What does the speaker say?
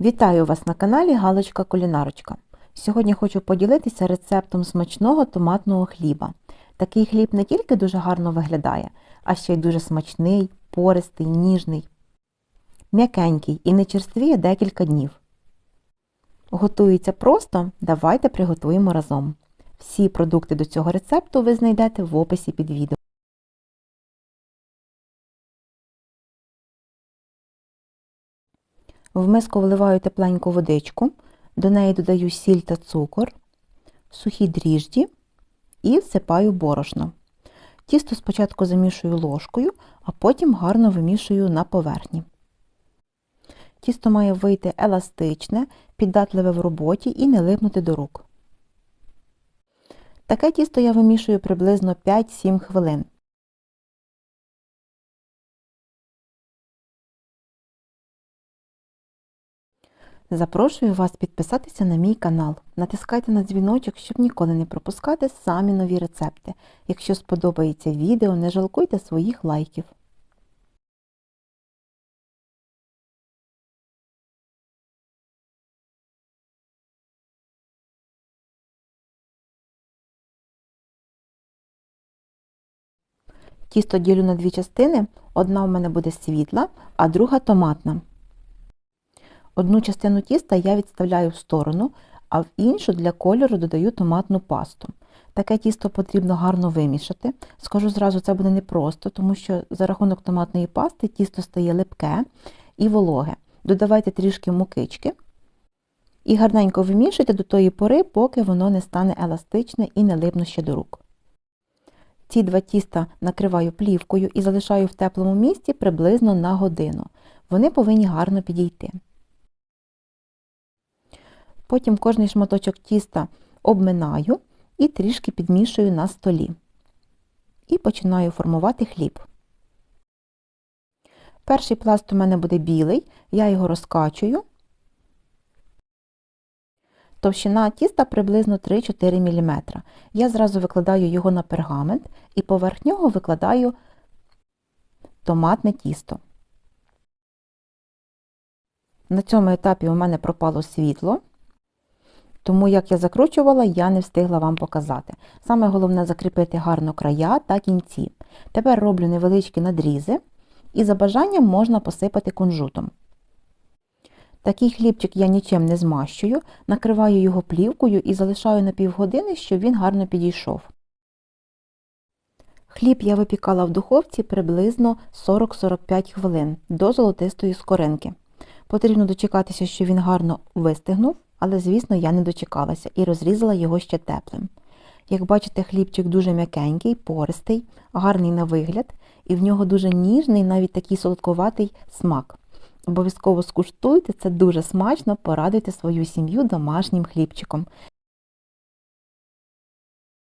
Вітаю вас на каналі Галочка Кулінарочка. Сьогодні хочу поділитися рецептом смачного томатного хліба. Такий хліб не тільки дуже гарно виглядає, а ще й дуже смачний, пористий, ніжний, м'якенький і не черствіє декілька днів. Готується просто, давайте приготуємо разом. Всі продукти до цього рецепту ви знайдете в описі під відео. В миску вливаю тепленьку водичку, до неї додаю сіль та цукор, сухі дріжджі і всипаю борошно. Тісто спочатку замішую ложкою, а потім гарно вимішую на поверхні. Тісто має вийти еластичне, піддатливе в роботі і не липнути до рук. Таке тісто я вимішую приблизно 5-7 хвилин. Запрошую вас підписатися на мій канал. Натискайте на дзвіночок, щоб ніколи не пропускати самі нові рецепти. Якщо сподобається відео, не жалкуйте своїх лайків. Тісто ділю на дві частини. Одна у мене буде світла, а друга томатна. Одну частину тіста я відставляю в сторону, а в іншу для кольору додаю томатну пасту. Таке тісто потрібно гарно вимішати. Скажу зразу, це буде непросто, тому що за рахунок томатної пасти тісто стає липке і вологе. Додавайте трішки мукички і гарненько вимішуйте до тої пори, поки воно не стане еластичне і не липне ще до рук. Ці два тіста накриваю плівкою і залишаю в теплому місці приблизно на годину. Вони повинні гарно підійти. Потім кожний шматочок тіста обминаю і трішки підмішую на столі. І починаю формувати хліб. Перший пласт у мене буде білий, я його розкачую. Товщина тіста приблизно 3-4 мм. Я зразу викладаю його на пергамент і поверх нього викладаю томатне тісто. На цьому етапі у мене пропало світло, тому як я закручувала, я не встигла вам показати. Саме головне закріпити гарно края та кінці. Тепер роблю невеличкі надрізи і за бажанням можна посипати кунжутом. Такий хлібчик я нічим не змащую, накриваю його плівкою і залишаю на півгодини, щоб він гарно підійшов. Хліб я випікала в духовці приблизно 40-45 хвилин до золотистої скоринки. Потрібно дочекатися, щоб він гарно вистигнув, але, звісно, я не дочекалася і розрізала його ще теплим. Як бачите, хлібчик дуже м'якенький, пористий, гарний на вигляд, і в нього дуже ніжний, навіть такий солодковатий смак. Обов'язково скуштуйте, це дуже смачно, порадуйте свою сім'ю домашнім хлібчиком.